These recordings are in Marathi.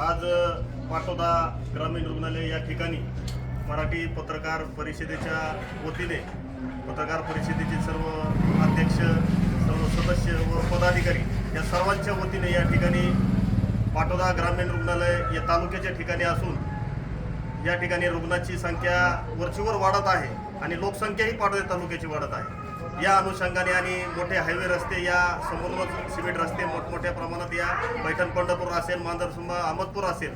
आज पाटोदा ग्रामीण रुग्णालय या ठिकाणी मराठी पत्रकार परिषदेच्या वतीने पत्रकार परिषदेचे सर्व अध्यक्ष सर्व सदस्य व पदाधिकारी या सर्वांच्या वतीने या ठिकाणी पाटोदा ग्रामीण रुग्णालय या तालुक्याच्या ठिकाणी असून या ठिकाणी रुग्णाची संख्या वरचीवर वाढत आहे आणि लोकसंख्याही पाटोदा तालुक्याची वाढत आहे. या अनुषंगाने आणि मोठे हायवे रस्ते या समोरूनच सिमेंट रस्ते मोठमोठ्या प्रमाणात या पैठण पंढरपूर असेल मांजरसुंबा अहमदपूर असेल.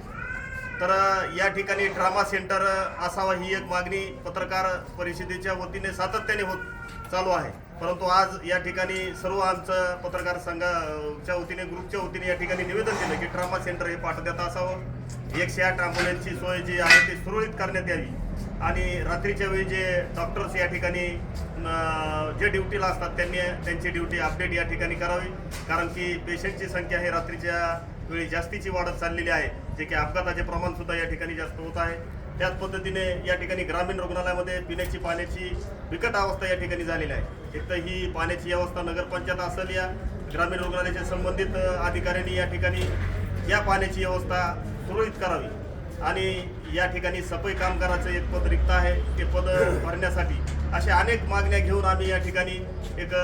तर या ठिकाणी ड्रामा सेंटर असावा ही एक मागणी पत्रकार परिषदेच्या वतीने सातत्याने होत चालू आहे. परंतु आज या ठिकाणी सर्व आमचं पत्रकार संघाच्या वतीने ग्रुपच्या वतीने या ठिकाणी निवेदन दिलं की ट्रामा सेंटर हे पाठवण्यात असावं. एकशे आठ ॲम्ब्युलन्सची सोय जी आहे ती सुरळीत करण्यात यावी. आणि रात्रीच्या वेळी जे डॉक्टर्स या ठिकाणी जे ड्युटीला असतात त्यांनी त्यांची ड्युटी अपडेट या ठिकाणी करावी. कारण की पेशंटची संख्या हे रात्रीच्या वेळी जास्तीची वाढत चाललेली आहे जे की अपघाताचे प्रमाणसुद्धा या ठिकाणी जास्त होत आहे. त्याच पद्धतीने या ठिकाणी ग्रामीण रुग्णालयामध्ये पिण्याची पाण्याची बिकट अवस्था या ठिकाणी झालेली आहे. एक तर ही पाण्याची अवस्था नगरपंचायत असेल या ग्रामीण रुग्णालयाच्या संबंधित अधिकाऱ्यांनी या ठिकाणी या पाण्याची व्यवस्था सुरळीत करावी. आणि या ठिकाणी सफाई कामगाराचं एक पद रिक्त आहे. ते पद भरण्यासाठी अशा अनेक मागण्या घेऊन आम्ही या ठिकाणी एक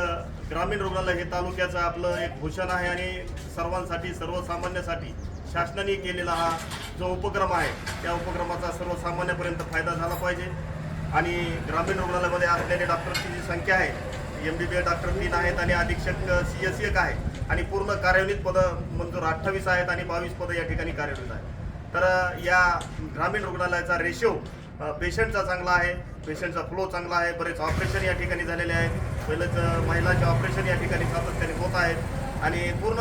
ग्रामीण रुग्णालय हे तालुक्याचं आपलं एक भूषण आहे आणि सर्वांसाठी सर्वसामान्यासाठी शासनाने केलेला हा जो उपक्रम आहे त्या उपक्रमाचा सर्वसामान्यापर्यंत फायदा झाला पाहिजे. आणि ग्रामीण रुग्णालयामध्ये असलेल्या डॉक्टरची जी संख्या आहे M B B S doctor तीन आहेत आणि अधीक्षक सी एस एक आहे. आणि पूर्ण कार्यान्वित पदं मंजूर अठ्ठावीस आहेत आणि बावीस पदं या ठिकाणी कार्यान्वित आहेत. तर या ग्रामीण रुग्णालयाचा रेशो पेशंटचा चांगला आहे. पेशंटचा फ्लो चांगला आहे. बरेच ऑपरेशन या ठिकाणी झालेले आहेत. पहिलंच महिलाचे महिलांचे ऑपरेशन या ठिकाणी सातत्याने होत आहेत. आणि पूर्ण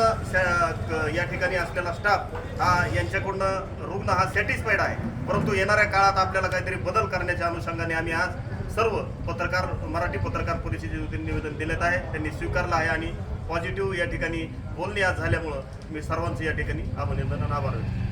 या ठिकाणी असलेला स्टाफ हा यांच्याकडून रुग्ण हा सॅटिस्फाईड आहे. परंतु येणाऱ्या काळात आपल्याला काहीतरी बदल करण्याच्या अनुषंगाने आम्ही आज सर्व पत्रकार मराठी पत्रकार परिषदेचे निवेदन दिलेत आहे. त्यांनी स्वीकारलं आहे आणि पॉझिटिव्ह या ठिकाणी बोलणे आज झाल्यामुळं मी सर्वांचं या ठिकाणी अभिनंदन आभार व्यक्त